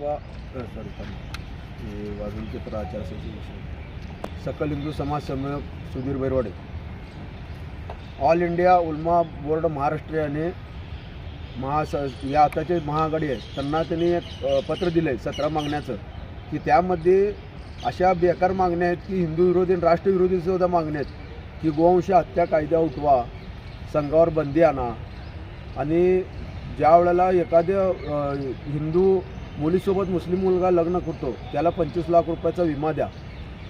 वा सॉरी हे वाघुंचे आचारसंहितेविषयी सकल हिंदू समाज समन्वयक Sudhir Bairwade. All India Ulema board Maharashtra याने महास या आताचे महाआघाडी आहे त्यांना त्यांनी एक पत्र दिलं आहे सतरा मागण्याचं. की त्यामध्ये अशा बेकार मागण्या आहेत की हिंदू विरोधी आणि राष्ट्रविरोधी सुद्धा मागण्या आहेत. की गोवंश हत्या कायदा उठवा संघावर बंदी आणा. आणि ज्या वेळेला एखाद्या हिंदू मुलीसोबत मुस्लिम मुलगा लग्न करतो त्याला पंचवीस लाख रुपयाचा विमा द्या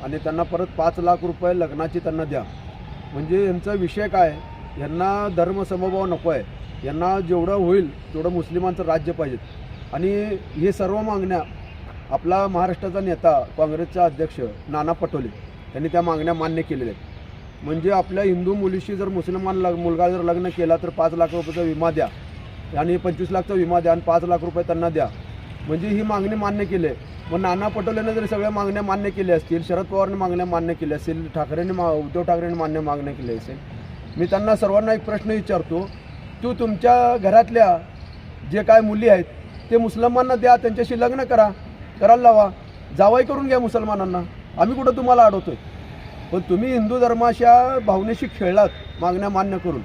आणि त्यांना परत पाच लाख रुपये लग्नाची त्यांना द्या. म्हणजे यांचा विषय काय? यांना धर्मसमभाव नको आहे यांना जेवढं होईल तेवढं मुस्लिमांचं राज्य पाहिजे. आणि हे सर्व मागण्या आपला महाराष्ट्राचा नेता काँग्रेसचा अध्यक्ष नाना पटोले यांनी त्या मागण्या मान्य केलेल्या आहेत. म्हणजे आपल्या हिंदू मुलीशी जर मुसलमान लग मुलगा जर लग्न केला तर पाच लाख रुपयाचा विमा द्या आणि पंचवीस लाखचा विमा द्या आणि पाच लाख रुपये त्यांना द्या. म्हणजे ही मागणी मान्य केली आहे. मग नाना पटोलेनं जर सगळ्या मागण्या मान्य केल्या असतील शरद पवारने मागण्या मान्य केल्या असतील ठाकरेंनी मा उद्धव ठाकरेंनी मान्य मागण्या केल्या असेल. मी त्यांना सर्वांना एक प्रश्न विचारतो तू तुमच्या घरातल्या जे काय मुली आहेत ते मुसलमानांना द्या त्यांच्याशी लग्न करा करायला लावा जावाई करून घ्या मुसलमानांना. आम्ही कुठं तुम्हाला अडवतोय? पण तुम्ही हिंदू धर्माच्या भावनेशी खेळलात मागण्या मान्य करून.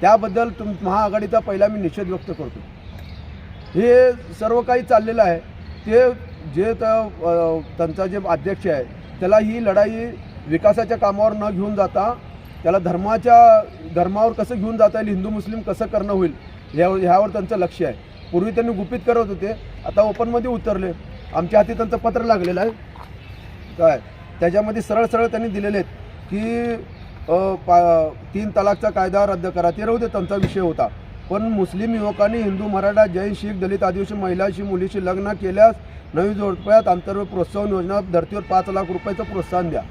त्याबद्दल तुम महाआघाडीचा पहिला मी निषेध व्यक्त करतो. हे सर्व काही चाललेलं आहे. ते जे त्यांचा जे अध्यक्ष आहे त्याला ही लढाई विकासाच्या कामावर न घेऊन जाता त्याला धर्माच्या धर्मावर कसं घेऊन जाता येईल हिंदू मुस्लिम कसं करणं होईल ह्या ह्यावर त्यांचं लक्ष आहे. पूर्वी त्यांनी गुपित करत होते आता ओपनमध्ये उतरले. आमच्या हाती त्यांचं पत्र लागलेलं आहे. काय? त्याच्यामध्ये सरळ सरळ त्यांनी दिलेले आहेत की पा तीन तलाकचा कायदा रद्द करा. ते राहू दे त्यांचा विषय होता. पण मुस्लिम युवकांनी हिंदू मराठा जैन शीख दलित आदिवासी महिलाशी मुलीशी लग्न केल्यास नवी जोडप्यात अंतर्गत प्रोत्साहन योजना धर्तीवर पाच लाख रुपयाचं प्रोत्साहन द्या.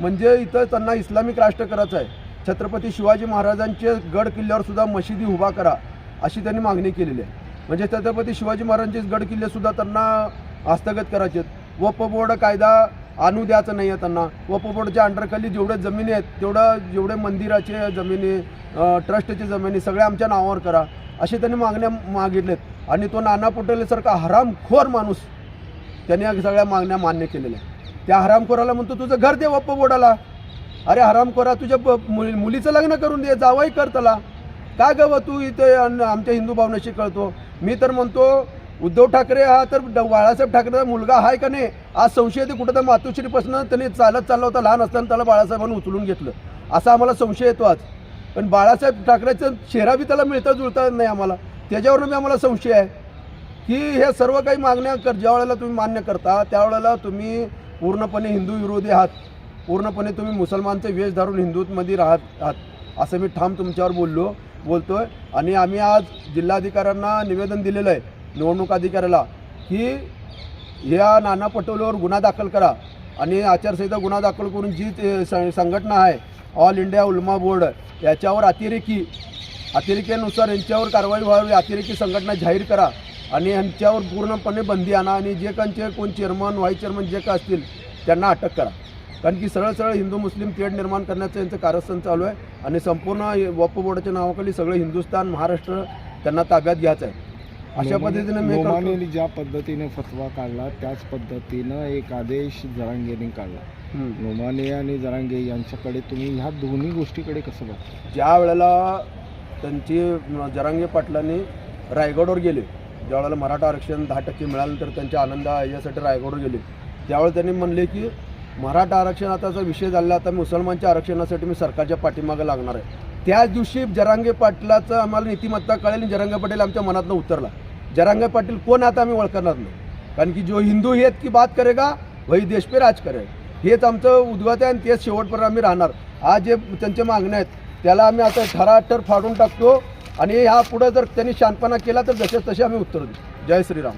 म्हणजे इथं त्यांना इस्लामिक राष्ट्र करायचं आहे. छत्रपती शिवाजी महाराजांचे गड किल्ल्यावर सुद्धा मशिदी उभा करा अशी त्यांनी मागणी केलेली आहे. म्हणजे छत्रपती शिवाजी महाराजांचे गड किल्लेसुद्धा त्यांना हस्तगत करायचे आहेत वप बोर्ड कायदा आणू द्यायचं नाही आहे त्यांना. व पोपटच्या अंडरखाली जेवढे जमिनी आहेत तेवढं जेवढे मंदिराचे जमिनी ट्रस्टची ट्रस्टचे जमिनी सगळ्या आमच्या नावावर करा. असे त्यांनी मागण्या मागितलेत. आणि तो नाना पटोलेसारखा हरामखोर माणूस त्यांनी या सगळ्या मागण्या मान्य केलेल्या त्या हरामखोराला म्हणतो तुझं घर दे वप्प बोडाला अरे हरामखोरा तुझ्या मुली मुलीचं लग्न करून दे जावाही कर त्याला. काय गं तू इथे अन- आमच्या हिंदू भावनेशी कळतो? मी तर म्हणतो उद्धव ठाकरे हा तर बाळासाहेब ठाकरेचा मुलगा आहे का नाही? आज संशय ते कुठं तर मातोश्रीपासून त्यांनी चालत चालला होता लहान असताना त्याला बाळासाहेबांनी उचलून घेतलं. असा आम्हाला संशय येतो आज. पण बाळासाहेब ठाकरेचं चेहरा बी त्याला मिळता जुळता नाही आम्हाला. त्याच्यावरून बी आम्हाला संशय आहे की हे सर्व काही मागण्या कर ज्या वेळेला तुम्ही मान्य करता त्यावेळेला तुम्ही पूर्णपणे हिंदू विरोधी आहात. पूर्णपणे तुम्ही मुसलमानचे वेश धरून हिंदूमध्ये राहत आहात. असं मी ठाम तुमच्यावर बोललो बोलतो आहे आणि आम्ही आज जिल्हाधिकाऱ्यांना निवेदन दिलेलं आहे. निवडणूक अधिकाऱ्याला की ह्या नाना पटोलेवर गुन्हा दाखल करा आणि आचारसंहिता गुन्हा दाखल करून जी ते संघटना आहे ऑल इंडिया उल्मा बोर्ड याच्यावर अतिरेकी अतिरेकीनुसार यांच्यावर कारवाई व्हावी अतिरेकी संघटना जाहीर करा आणि यांच्यावर पूर्णपणे बंदी आणा आणि जे कांचे कोण चेअरमन व्हाईस चेअरमन जे का असतील त्यांना अटक करा. कारण की सरळ सरळ हिंदू मुस्लिम तेढ निर्माण करण्याचं यांचं कारस्थान चालू आहे आणि संपूर्ण वप बोर्डाच्या नावाखाली सगळं हिंदुस्थान महाराष्ट्र त्यांना ताब्यात घ्यायचं आहे. अशा पद्धतीने मी ज्या पद्धतीने फतवा काढला त्याच पद्धतीनं एक आदेश जरांगेने काढला. नोमाने आणि जरांगे यांच्याकडे तुम्ही ह्या दोन्ही गोष्टीकडे कसं बघता? ज्या वेळेला त्यांची जरांगे पाटलांनी रायगडवर गेले ज्या वेळेला मराठा आरक्षण दहा टक्के मिळालं तर त्यांच्या आनंद यासाठी रायगडवर गेले. त्यावेळेला त्यांनी म्हणले की मराठा आरक्षण आताचा विषय झाला आता मुसलमानच्या आरक्षणासाठी मी सरकारच्या पाठीमागं लागणार आहे. त्याच दिवशी जरांगे पाटलाचं आम्हाला नीतिमत्ता कळेल आणि जरांगे पाटील आमच्या मनातनं उतरला. जरांगे पाटील कोण आता आम्ही ओळखणार नाही. कारण की जो हिंदू हेत की बात करेगा वही देश पे राज करेल हेच आमचं उद्गत आहे आणि तेच शेवटपर्यंत आम्ही राहणार. आज जे त्यांच्या मागण्या आहेत त्याला आम्ही आता ठराठर फाडून टाकतो आणि ह्या पुढं जर त्यांनी शानपणा केला तर जसे तसे आम्ही उत्तर देऊ. जय श्रीराम.